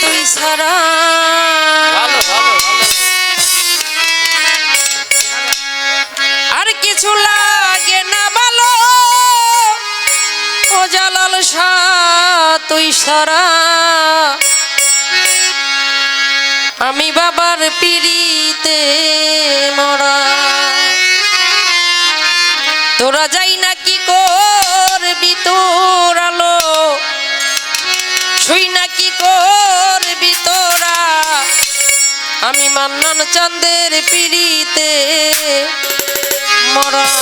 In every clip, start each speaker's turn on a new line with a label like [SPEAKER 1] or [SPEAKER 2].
[SPEAKER 1] তুই সারা আর কিছু লাগে না ভালো। ও জালাল তুই সারা। আমি বাবার পিড়িতে মরা। তোরা যাই না কি করবি তোর আলো? শুই না কি কর আমি মান্নান চন্দের পিড়িতে মরা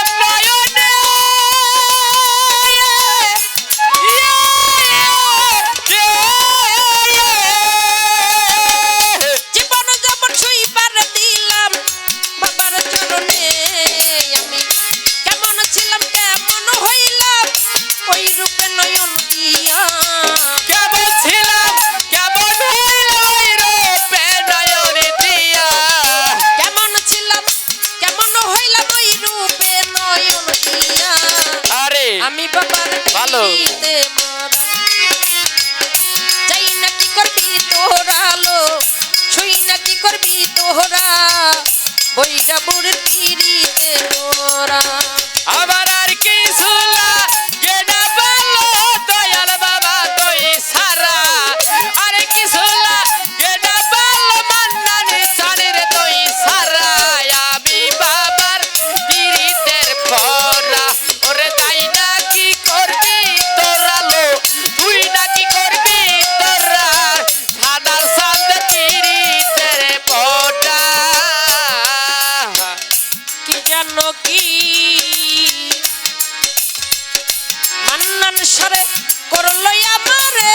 [SPEAKER 1] ভালো সংসারে করলই
[SPEAKER 2] আমারে।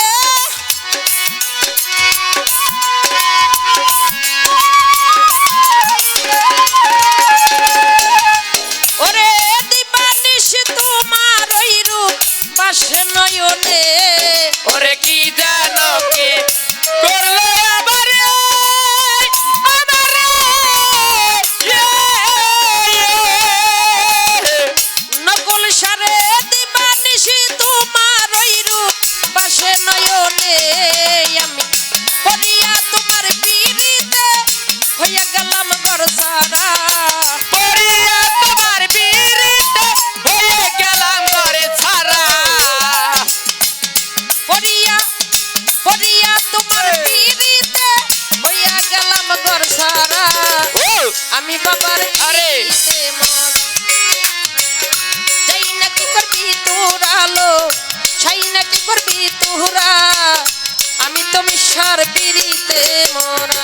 [SPEAKER 1] করিয়া তোমার
[SPEAKER 2] হ্যাঁ।
[SPEAKER 1] পিড়িতে হইয়া গেলাম ঘর সারা। আমি বাবার
[SPEAKER 2] আরে।
[SPEAKER 1] সেই নাকি করবি তোরালো সেই নাকি করবি তোরা। আমি তো মিশার পিড়িতে মরা।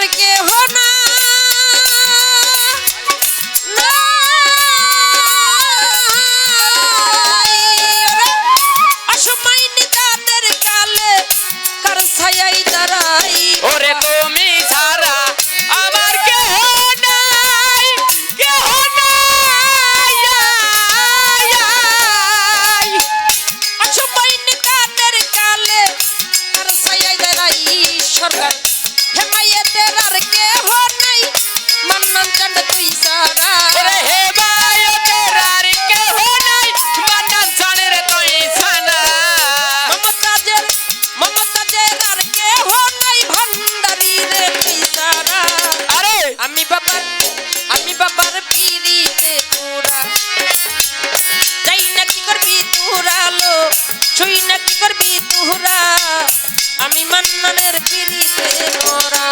[SPEAKER 2] আর কেহ না দিদিতে তোরা। যাই না কি করবি তোরালো ছুই না কি করবি তোরা।
[SPEAKER 1] আমি মান্নানের ফিরিতে মরা।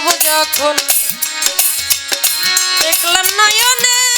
[SPEAKER 1] শুভ যখন দেখলাম নয়নে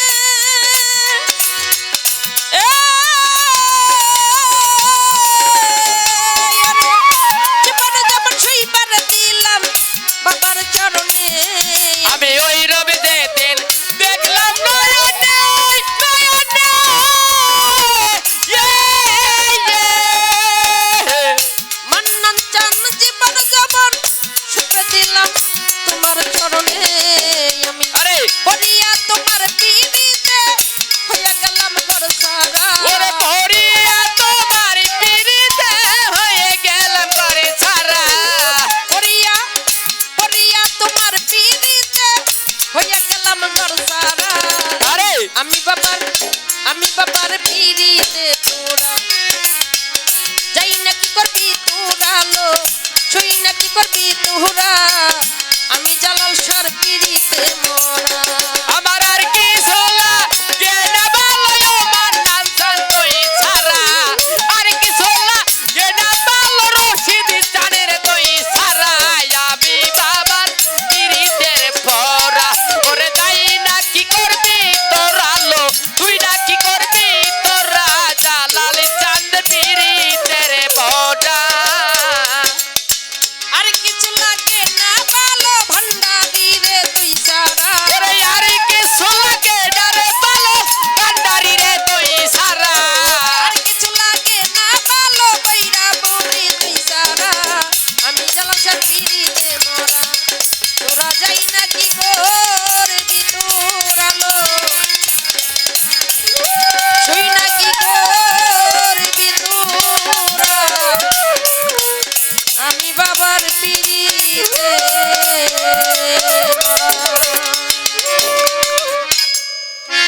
[SPEAKER 1] করবি তোরা